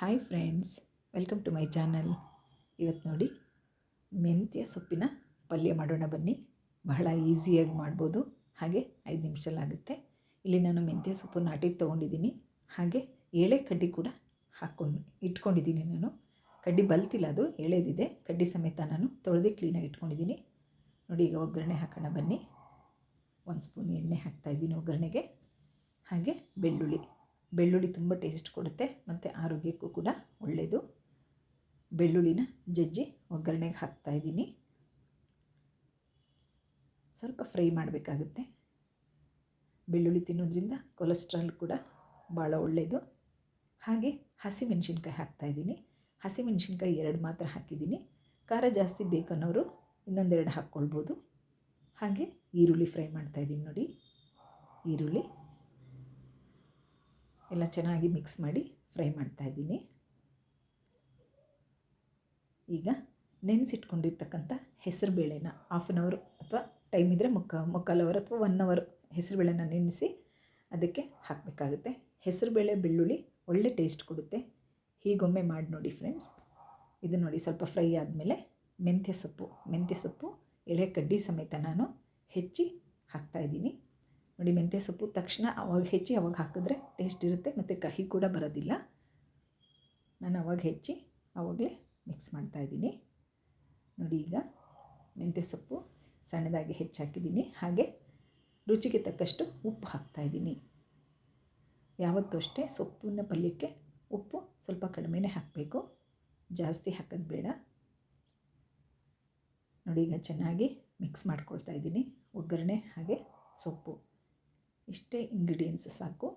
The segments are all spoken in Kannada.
Hi friends, welcome to my channel. ಇವತ್ತು ನೋಡಿ, ಮೆಂತ್ಯ ಸೊಪ್ಪಿನ ಪಲ್ಯ ಮಾಡೋಣ ಬನ್ನಿ. ಬಹಳ ಈಸಿಯಾಗಿ ಮಾಡ್ಬೋದು. ಹಾಗೆ ಐದು ನಿಮಿಷಲ್ಲಾಗುತ್ತೆ ಇಲ್ಲಿ ನಾನು ಮೆಂತ್ಯ ಸೊಪ್ಪು ನಾಟಿ ತೊಗೊಂಡಿದ್ದೀನಿ. ಹಾಗೆ ಎಳೆ ಕಡ್ಡಿ ಕೂಡ ಹಾಕ್ಕೊಂಡು ಇಟ್ಕೊಂಡಿದ್ದೀನಿ ನಾನು. ಕಡ್ಡಿ ಬಲ್ತಿಲ್ಲ ಅದು, ಎಳೆದಿದೆ. ಕಡ್ಡಿ ಸಮೇತ ನಾನು ತೊಳೆದು ಕ್ಲೀನಾಗಿ ಇಟ್ಕೊಂಡಿದ್ದೀನಿ. ನೋಡಿ, ಈಗ ಒಗ್ಗರಣೆ ಹಾಕೋಣ ಬನ್ನಿ. ಒಂದು ಸ್ಪೂನ್ ಎಣ್ಣೆ ಹಾಕ್ತಾಯಿದ್ದೀನಿ ಒಗ್ಗರಣೆಗೆ. ಹಾಗೆ ಬೆಳ್ಳುಳ್ಳಿ. ಬೆಳ್ಳುಳ್ಳಿ ತುಂಬ ಟೇಸ್ಟ್ ಕೊಡುತ್ತೆ ಮತ್ತು ಆರೋಗ್ಯಕ್ಕೂ ಕೂಡ ಒಳ್ಳೆಯದು. ಬೆಳ್ಳುಳ್ಳಿನ ಜಜ್ಜಿ ಒಗ್ಗರಣೆಗೆ ಹಾಕ್ತಾಯಿದ್ದೀನಿ ಸ್ವಲ್ಪ ಫ್ರೈ ಮಾಡಬೇಕಾಗುತ್ತೆ. ಬೆಳ್ಳುಳ್ಳಿ ತಿನ್ನೋದ್ರಿಂದ ಕೊಲೆಸ್ಟ್ರಾಲ್ ಕೂಡ ಭಾಳ ಒಳ್ಳೆಯದು. ಹಾಗೆ ಹಸಿಮೆಣ್ಸಿನ್ಕಾಯಿ ಹಾಕ್ತಾಯಿದ್ದೀನಿ ಹಸಿಮೆಣ್ಸಿನ್ಕಾಯಿ ಎರಡು ಮಾತ್ರ ಹಾಕಿದ್ದೀನಿ. ಖಾರ ಜಾಸ್ತಿ ಬೇಕನ್ನೋರು ಇನ್ನೊಂದೆರಡು ಹಾಕ್ಕೊಳ್ಬೋದು. ಹಾಗೆ ಈರುಳ್ಳಿ ಫ್ರೈ ಮಾಡ್ತಾಯಿದ್ದೀನಿ ನೋಡಿ. ಈರುಳ್ಳಿ ಎಲ್ಲ ಚೆನ್ನಾಗಿ ಮಿಕ್ಸ್ ಮಾಡಿ ಫ್ರೈ ಮಾಡ್ತಾ ಇದ್ದೀನಿ. ಈಗ ನೆನೆಸಿಟ್ಕೊಂಡಿರ್ತಕ್ಕಂಥ ಹೆಸರು ಬೇಳೆನ ಹಾಫ್ ಆನ್ ಅವರ್ ಅಥವಾ ಟೈಮ್ ಇದ್ದರೆ ಮುಕ್ಕ, ಮುಕ್ಕಾಲು ಅವರ್ ಅಥವಾ ಒನ್ ಅವರ್ ಹೆಸರು ಬೇಳೆನ ನೆನೆಸಿ ಅದಕ್ಕೆ ಹಾಕಬೇಕಾಗುತ್ತೆ. ಹೆಸರುಬೇಳೆ ಬೆಳ್ಳುಳ್ಳಿ ಒಳ್ಳೆ ಟೇಸ್ಟ್ ಕೊಡುತ್ತೆ. ಹೀಗೊಮ್ಮೆ ಮಾಡಿ ನೋಡಿ ಫ್ರೆಂಡ್ಸ್ ಇದು ನೋಡಿ ಸ್ವಲ್ಪ ಫ್ರೈ ಆದಮೇಲೆ ಮೆಂತ್ಯ ಸೊಪ್ಪು ಮೆಂತ್ಯ ಸೊಪ್ಪು ಎಳೆ ಕಡ್ಡಿ ಸಮೇತ ನಾನು ಹೆಚ್ಚಿ ಹಾಕ್ತಾಯಿದ್ದೀನಿ ನೋಡಿ ಮೆಂತ್ಯ ಸೊಪ್ಪು ತಕ್ಷಣ ಅವಾಗ ಹೆಚ್ಚಿ ಅವಾಗ ಹಾಕಿದ್ರೆ ಟೇಸ್ಟ್ ಇರುತ್ತೆ ಮತ್ತು ಕಹಿ ಕೂಡ ಬರೋದಿಲ್ಲ. ನಾನು ಅವಾಗ ಹೆಚ್ಚಿ ಅವಾಗಲೇ ಮಿಕ್ಸ್ ಮಾಡ್ತಾಯಿದ್ದೀನಿ ನೋಡಿ ಈಗ ಮೆಂತ್ಯ ಸೊಪ್ಪು ಸಣ್ಣದಾಗಿ ಹೆಚ್ಚಾಕಿದ್ದೀನಿ ಹಾಗೆ ರುಚಿಗೆ ತಕ್ಕಷ್ಟು ಉಪ್ಪು ಹಾಕ್ತಾಯಿದ್ದೀನಿ ಯಾವತ್ತೂ ಅಷ್ಟೇ ಸೊಪ್ಪಿನ ಪಲ್ಯಕ್ಕೆ ಉಪ್ಪು ಸ್ವಲ್ಪ ಕಡಿಮೆನೇ ಹಾಕಬೇಕು. ಜಾಸ್ತಿ ಹಾಕೋದು ಬೇಡ. ನೋಡಿ ಈಗ ಚೆನ್ನಾಗಿ ಮಿಕ್ಸ್ ಮಾಡ್ಕೊಳ್ತಾ ಇದ್ದೀನಿ. ಒಗ್ಗರಣೆ ಹಾಗೆ ಸೊಪ್ಪು. ಇಷ್ಟೇ ಇಂಗ್ರೀಡಿಯೆಂಟ್ಸ್ ಸಾಕು.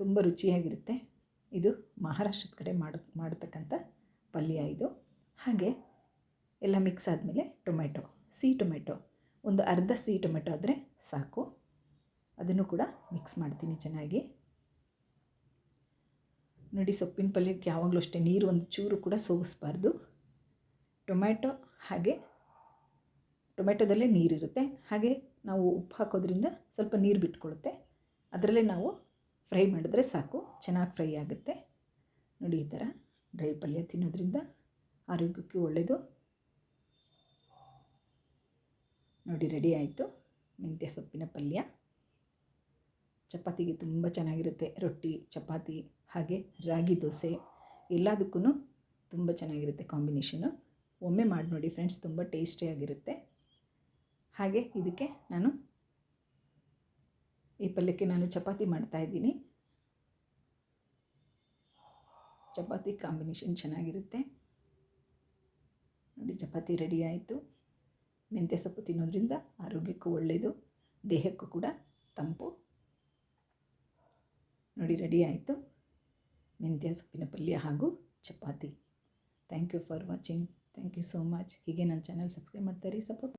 ತುಂಬ ರುಚಿಯಾಗಿರುತ್ತೆ. ಇದು ಮಹಾರಾಷ್ಟ್ರದ ಕಡೆ ಮಾಡ, ಮಾಡತಕ್ಕಂಥ ಪಲ್ಯ ಇದು. ಹಾಗೆ ಎಲ್ಲ ಮಿಕ್ಸ್ ಆದಮೇಲೆ ಟೊಮೆಟೊ ಸಿಹಿ ಟೊಮೆಟೊ ಒಂದು ಅರ್ಧ ಸಿಹಿ ಟೊಮೆಟೊ ಆದರೆ ಸಾಕು. ಅದನ್ನು ಕೂಡ ಮಿಕ್ಸ್ ಮಾಡ್ತೀನಿ ಚೆನ್ನಾಗಿ. ನೋಡಿ ಸೊಪ್ಪಿನ ಪಲ್ಯಕ್ಕೆ ಯಾವಾಗಲೂ ಅಷ್ಟೇ ನೀರು ಒಂದು ಚೂರು ಕೂಡ ಸೋಗಿಸ್ಬಾರ್ದು ಟೊಮೆಟೊ ಹಾಗೆ ಟೊಮೆಟೊದಲ್ಲೇ ನೀರಿರುತ್ತೆ. ಹಾಗೆ ನಾವು ಉಪ್ಪು ಹಾಕೋದ್ರಿಂದ ಸ್ವಲ್ಪ ನೀರು ಬಿಟ್ಕೊಳ್ಳುತ್ತೆ. ಅದರಲ್ಲೇ ನಾವು ಫ್ರೈ ಮಾಡಿದ್ರೆ ಸಾಕು. ಚೆನ್ನಾಗಿ ಫ್ರೈ ಆಗುತ್ತೆ. ನೋಡಿ ಈ ಥರ ಡ್ರೈ ಪಲ್ಯ ತಿನ್ನೋದ್ರಿಂದ ಆರೋಗ್ಯಕ್ಕೆ ಒಳ್ಳೆಯದು ನೋಡಿ ರೆಡಿ ಆಯಿತು. ಮೆಂತ್ಯ ಸೊಪ್ಪಿನ ಪಲ್ಯ. ಚಪಾತಿಗೆ ತುಂಬ ಚೆನ್ನಾಗಿರುತ್ತೆ. ರೊಟ್ಟಿ, ಚಪಾತಿ, ಹಾಗೆ ರಾಗಿ ದೋಸೆ ಎಲ್ಲದಕ್ಕೂ ತುಂಬ ಚೆನ್ನಾಗಿರುತ್ತೆ ಕಾಂಬಿನೇಷನು. ಒಮ್ಮೆ ಮಾಡಿ ನೋಡಿ ಫ್ರೆಂಡ್ಸ್, ತುಂಬ ಟೇಸ್ಟಿಯಾಗಿರುತ್ತೆ. ಹಾಗೆ ಇದಕ್ಕೆ ನಾನು ಈ ಪಲ್ಯಕ್ಕೆ ನಾನು ಚಪಾತಿ ಮಾಡ್ತಾ ಇದ್ದೀನಿ. ಚಪಾತಿ ಕಾಂಬಿನೇಷನ್ ಚೆನ್ನಾಗಿರುತ್ತೆ. ನೋಡಿ, ಚಪಾತಿ ರೆಡಿ ಆಯಿತು. ಮೆಂತ್ಯ ಸೊಪ್ಪು ತಿನ್ನೋದ್ರಿಂದ ಆರೋಗ್ಯಕ್ಕೂ ಒಳ್ಳೆಯದು ದೇಹಕ್ಕೂ ಕೂಡ ತಂಪು. ನೋಡಿ, ರೆಡಿ ಆಯಿತು. ಮೆಂತ್ಯ ಸೊಪ್ಪಿನ ಪಲ್ಯ ಹಾಗೂ chapati. Thank you for watching thank you so much ಹೀಗೆ ನನ್ನ ಚಾನಲ್ ಸಬ್ಸ್ಕ್ರೈಬ್ ಮಾಡ್ತಾರೆ ಸಪೋರ್ಟ್